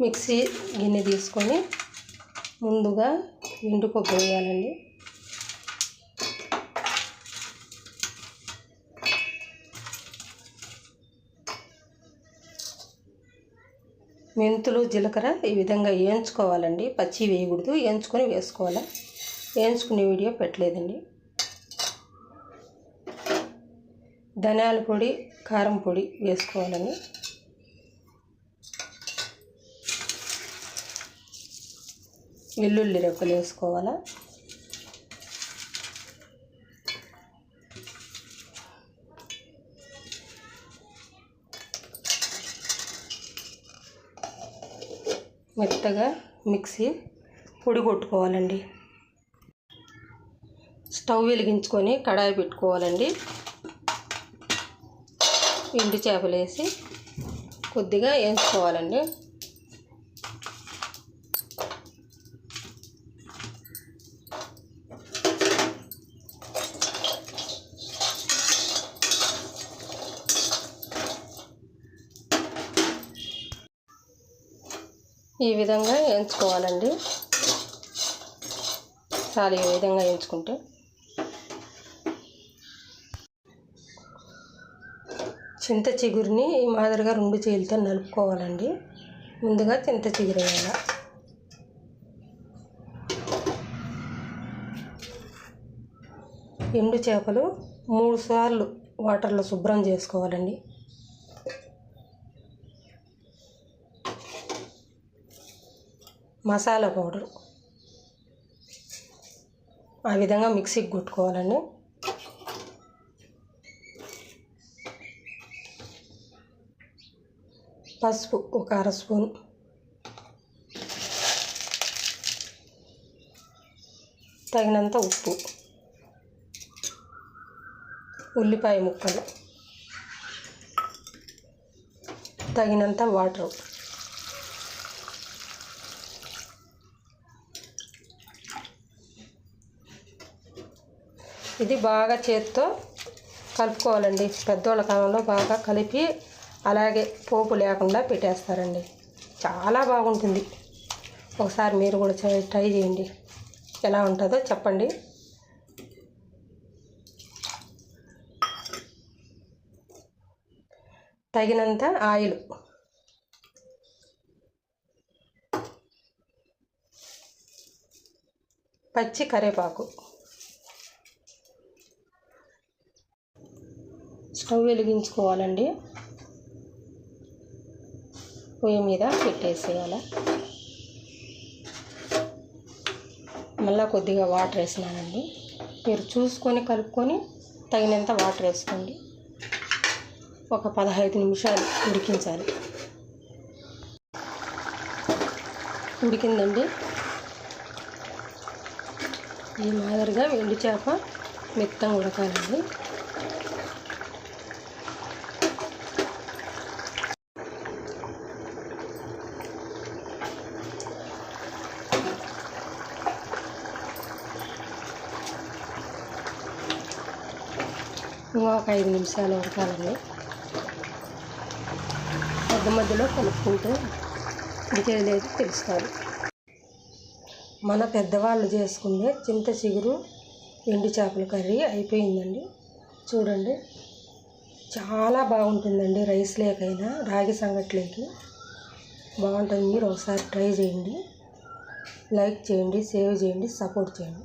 Mixie గిన్నె తీసుకొని ముందుగా ఎండు వేయాలండి. మెంతులు జీలకర్ర ఈ విధంగా వేయించుకోవాలండి. పచ్చి వేయకూడదు వేయించుకొని వేసుకోవాలి. వేయించుకునే వీడియో పెట్టలేదండి. ధనియాల పొడి కారం పొడి వేసుకోవాలండి వెల్లుల్లి రెక్కలు వేసుకోవాలా? మెత్తగా మిక్సీ పొడి కొట్టుకోవాలండి. స్టవ్ వెలిగించుకొని కడాయి పెట్టుకోవాలండి. ఎండు చేపలు వేసి కొద్దిగా వేయించుకోవాలండి ఈ విధంగా వేయించుకోవాలండి చాలా ఈ విధంగా వేయించుకుంటే చింత చిగురిని ఈ మాదిరిగా రెండు చేతులతో నలుపుకోవాలండి. ముందుగా చింత చిగురు వేయాలి. ఎండు చేపలు మూడు సార్లు వాటర్లో శుభ్రం చేసుకోవాలండి. మసాలా పౌడర్. ఆ విధంగా మిక్సీకి కొట్టుకోవాలండి. పసుపు ఒక అర స్పూన్. తగినంత ఉప్పు. ఉల్లిపాయ ముక్కలు. తగినంత వాటర్. ఇది బాగా చేత్తో కలుపుకోవాలండి. పెద్దోళ్ళ కాలంలో బాగా కలిపి అలాగే పోపు లేకుండా పెట్టేస్తారండి. చాలా బాగుంటుంది. ఒకసారి మీరు కూడా ట్రై చేయండి. ఎలా ఉంటుందో చెప్పండి. తగినంత ఆయిల్. పచ్చి కరివేపాకు. స్టవ్ వెలిగించుకోవాలండి. పొయ్యి మీద పెట్టేసేయాలి. మళ్ళీ కొద్దిగా వాటర్ వేసినానండి. మీరు చూసుకొని కలుపుకొని తగినంత వాటర్ వేసుకోండి. ఒక పదహైదు నిమిషాలు ఉడికించాలి. ఉడికిందండి. ఈ మాదిరిగా ఎండు చేప మెత్తం ఉడకాలండి. ఇంకా ఒక ఐదు నిమిషాలు ఉడకాలండి. మధ్య మధ్యలో కలుపుకుంటూ ఉడికేది లేదు తెలుస్తారు మన పెద్దవాళ్ళు చేసుకునే చింత చిగురు ఎండు చేపల కర్రీ అయిపోయిందండి. చూడండి చాలా బాగుంటుందండి రైస్ లేకైనా రాగి సంగట్లేకి బాగుంటుంది మీరు ఒకసారి ట్రై చేయండి. లైక్ చేయండి సేవ్ చేయండి సపోర్ట్ చేయండి.